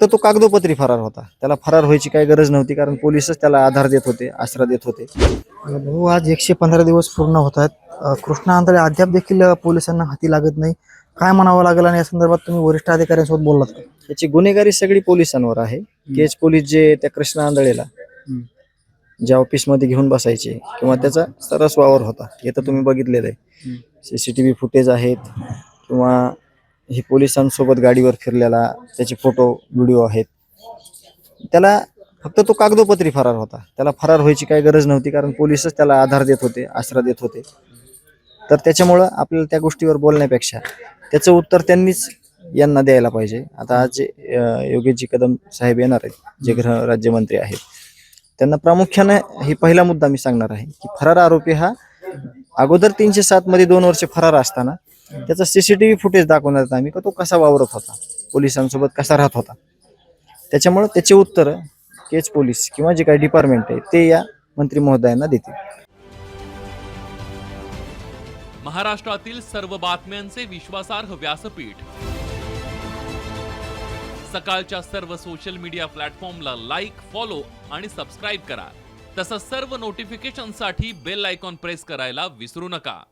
फक्त तो कागदोपत्री फरार होता. त्याला फरार व्हायची काही गरज नव्हती कारण पोलिसच त्याला आधार देत होते आसरा देत होते. भाऊ आज एकशे पंधरा दिवस पूर्ण होत आहेत. कृष्णा आंधळे अद्याप देखील पोलिसांना हाती लागत नाही. काय म्हणावं लागेल आणि या संदर्भात तुम्ही वरिष्ठ अधिकाऱ्यांसोबत बोललात का? त्याची गुन्हेगारी सगळी पोलिसांवर आहे. केज पोलीस जे त्या कृष्णा आंधळेला ज्या ऑफिसमध्ये घेऊन बसायचे किंवा त्याचा सरस वावर होता. हे तर तुम्ही बघितलेलं आहे. सीसीटीव्ही फुटेज आहेत किंवा हे पोलिसांसोबत गाडीवर फिरलेला त्याचे फोटो व्हिडिओ आहेत. त्याला फक्त तो कागदोपत्री फरार होता. त्याला फरार व्हायची काही गरज नव्हती कारण पोलिसच त्याला आधार देत होते आसरा देत होते. तर त्याच्यामुळं आपल्याला त्या गोष्टीवर बोलण्यापेक्षा त्याचं उत्तर त्यांनीच यांना द्यायला पाहिजे. आता आज जे योगेशजी कदम साहेब येणार आहेत जे गृह राज्यमंत्री आहेत त्यांना प्रामुख्यानं हे पहिला मुद्दा मी सांगणार आहे की फरार आरोपी हा अगोदर तीनशे सात मध्ये दोन वर्ष फरार असताना त्याचा सीसीटीव्ही फुटेज दाखवणार आम्ही का तो कसा वावरत होता. पोलिसांसोबत कसा राहत होता. त्याच्यामुळं त्याचे उत्तर केच पोलीस किंवा जे काही डिपार्टमेंट आहे ते या मंत्री महोदयांना देतील. महाराष्ट्रातील सर्व बातम्यांचे विश्वासार्ह व्यासपीठ. सकाळच्या सर्व सोशल मीडिया प्लॅटफॉर्मला लाईक फॉलो आणि सबस्क्राईब करा. तसंच सर्व नोटिफिकेशनसाठी बेल आयकॉन प्रेस करायला विसरू नका.